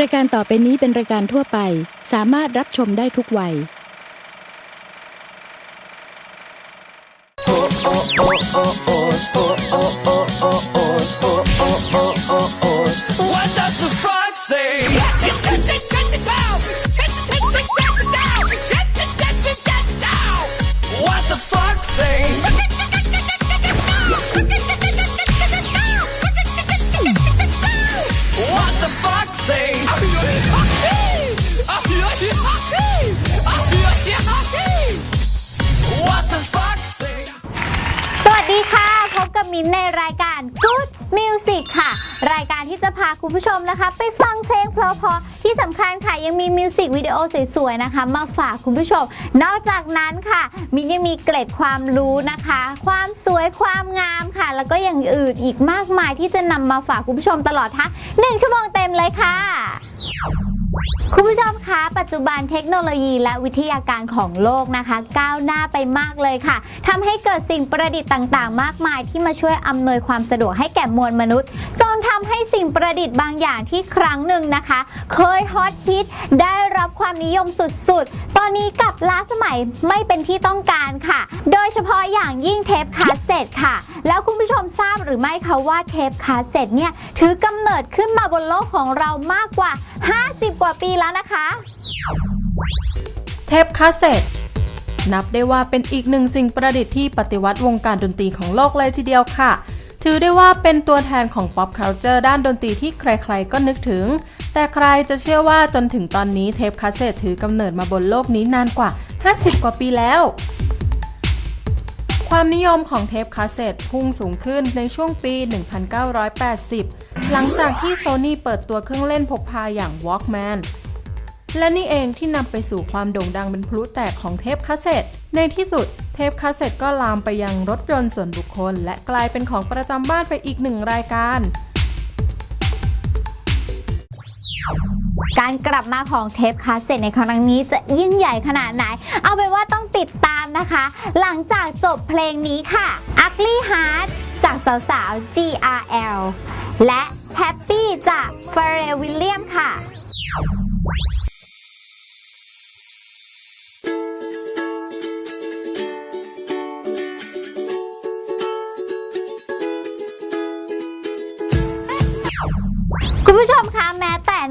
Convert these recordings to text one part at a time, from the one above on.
รายการต่อไปนี้เป็นรายการทั่วไป สามารถรับชมได้ทุกวัย What ค่ะ รายการที่จะพาคุณผู้ชมนะคะ ไปฟังเพลงเพราะๆที่สำคัญค่ะยังมีมิวสิกวิดีโอสวยๆนะคะ มาฝากคุณผู้ชม นอกจากนั้นค่ะมินยังมีเกร็ดความรู้นะคะ ความสวยความงามค่ะ แล้วก็อย่างอื่นอีกมากมายที่จะนำมาฝากคุณผู้ชมตลอดทั้ง1ชั่วโมงเต็มเลยค่ะ คุณผู้ชมคะ ปัจจุบันเทคโนโลยีและวิทยาการของโลกนะคะ ก้าวหน้าไปมากเลยค่ะทำให้เกิดสิ่งประดิษฐ์ต่างๆ มากมายที่มาช่วยอำนวยความสะดวกให้แก่มวลมนุษย์ จนทำให้สิ่งประดิษฐ์บางอย่างที่ครั้งหนึ่งนะคะ เคยฮอตฮิตได้รับความนิยมสุดๆ ตอนนี้กลับล้าสมัยไม่เป็นที่ต้องการค่ะ โดยเฉพาะอย่างยิ่งเทปคาสเซ็ตค่ะ แล้วคุณผู้ชมทราบหรือไม่คะว่าเทปคาสเซ็ตเนี่ยถือกำเนิดขึ้นมาบนโลกของเรามากกว่า 50 กว่าปีแล้วนะคะ เทปคาสเซ็ตนับได้ว่าเป็นอีกหนึ่งสิ่งประดิษฐ์ที่ปฏิวัติวงการดนตรีของโลกเลยทีเดียวค่ะ ถือได้ว่าเป็นตัวแทนของ pop culture ด้านดนตรีที่ใครๆ ก็นึกถึง แต่ใครจะเชื่อว่าจนถึงตอนนี้เทปคาสเซ็ตถือกำเนิดมาบนโลกนี้นานกว่า 50 กว่าปีแล้วความนิยมของเทปคาสเซ็ตพุ่งสูงขึ้นในช่วงปี 1980 หลังจากที่โซนี่เปิดตัวเครื่องเล่นพกพาอย่าง Walkman และนี่เองที่นำไปสู่ความโด่งดังเป็นพลุแตกของเทปคาสเซ็ต ในที่สุดเทปคาสเซ็ตก็ลามไปยังรถยนต์ส่วนบุคคล และกลายเป็นของประจำบ้านไปอีกหนึ่งรายการ การกลับมาของเทปคาสเซ็ตในครั้งนี้จะยิ่งใหญ่ขนาดไหน เอาเป็นว่าต้องติดตามนะคะ หลังจากจบเพลงนี้ค่ะ Ugly Heart จากสาวๆ GRL และ แฮปปี้จากเฟรเรวิลเลียมค่ะ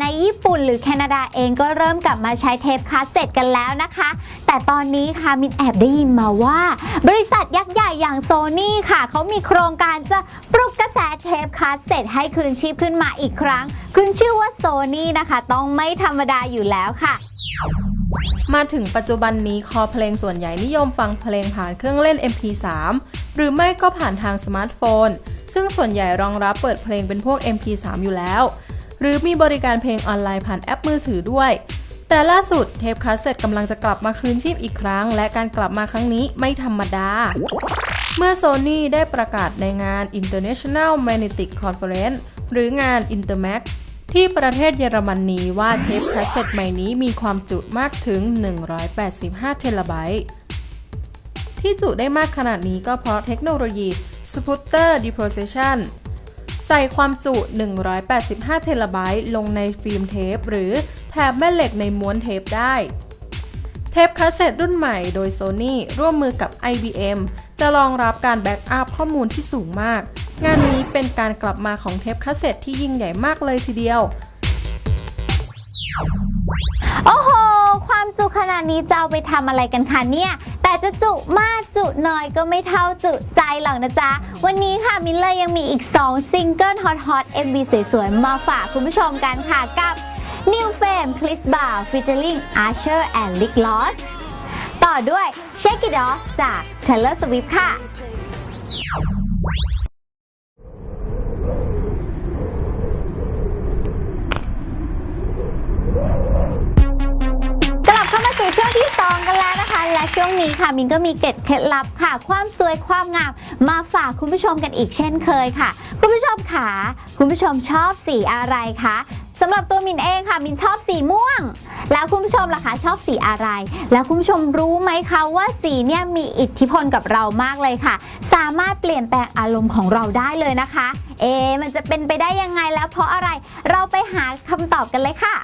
ในญี่ปุ่นหรือแคนาดาเองก็เริ่มกลับมาใช้เทปคาสเซ็ตกันแล้วนะคะ แต่ตอนนี้ค่ะมินแอบได้ยินมาว่า บริษัทยักษ์ใหญ่อย่างโซนี่ค่ะเขามีโครงการจะปลุกกระแสเทปคาสเซ็ตให้คืนชีพขึ้นมาอีกครั้ง ขึ้นชื่อว่าโซนี่นะคะ ต้องไม่ธรรมดาอยู่แล้วค่ะมาถึงปัจจุบันนี้คอเพลงส่วนใหญ่นิยมฟังเพลงผ่านเครื่องเล่น MP3 หรือไม่ก็ผ่านทางสมาร์ทโฟน ซึ่งส่วนใหญ่รองรับเปิดเพลงเป็นพวก MP3 อยู่แล้ว หรือมีบริการเพลงออนไลน์ผ่านแอปมือถือด้วย แต่ล่าสุดเทปคาสเซ็ตกำลังจะกลับมาคืนชีพอีกครั้ง และการกลับมาครั้งนี้ไม่ธรรมดา เมื่อโซ n y ได้ประกาศในงาน International Magnetic Conference หรืองาน Intermag ที่ประเทศเยอรมนนีว่าเทปคาสเซ็ตใหม่นี้มีความจุมากถึง 185 เทราไบต์ที่จุได้มากขนาดนี้ก็เพราะเทคโนโลยี Sputter Deposition ส่ความจุ 185 เทราไบต์ลงในฟิล์มเทป หรือแถบแม่เหล็กในม้วนเทปได้ เทปคาสเซ็ตรุ่นใหม่โดย Sony ร่วมมือกับ IBM จะรองรับการแบ็กอัพข้อมูลที่สูงมาก งานนี้เป็นการกลับมาของเทปคาสเซ็ตที่ยิ่งใหญ่มากเลยทีเดียว โอ้โห ความจุขนาดนี้จะเอาไปทำอะไรกันคะเนี่ย จะจุมากจุน้อยก็ไม่เท่าจุใจหรอกนะจ๊ะ วันนี้ค่ะมินเลยยังมีอีก 2 ซิงเกิลฮอตฮอต MV สวยๆ มาฝากคุณผู้ชมกันค่ะกับ New Fame Chris Bar featuring Archer and Rick Ross ต่อด้วย Shake It Off จาก Taylor Swift ค่ะ ช่วงนี้ค่ะมินก็มีเกร็ดเคล็ดลับค่ะ ความสวยความงามมาฝากคุณผู้ชมกันอีกเช่นเคยค่ะ คุณผู้ชมค่ะคุณผู้ชมชอบสีอะไรคะสำหรับตัวมินเองค่ะมินชอบสีม่วง แล้วคุณผู้ชมล่ะคะชอบสีอะไร แล้วคุณผู้ชมรู้ไหมคะว่าสีเนี่ยมีอิทธิพลกับเรามากเลยค่ะ สามารถเปลี่ยนแปลงอารมณ์ของเราได้เลยนะคะ เอะมันจะเป็นไปได้ยังไงแล้วเพราะอะไรเราไปหาคำตอบกันเลยค่ะ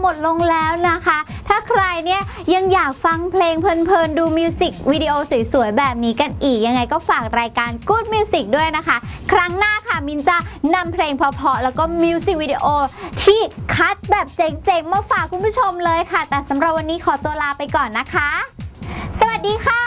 หมดลงแล้วนะคะ ถ้าใครเนี่ยยังอยากฟังเพลงเพลินๆ ดูมิวสิกวิดีโอสวยๆ แบบนี้กันอีก ยังไงก็ฝากรายการ Good Music ด้วยนะคะ ครั้งหน้าค่ะมินจะนำเพลงเพราะๆแล้วก็มิวสิกวิดีโอที่คัดแบบเจ๋งๆ มาฝากคุณผู้ชมเลยค่ะ แต่สำหรับวันนี้ขอตัวลาไปก่อนนะคะ สวัสดีค่ะ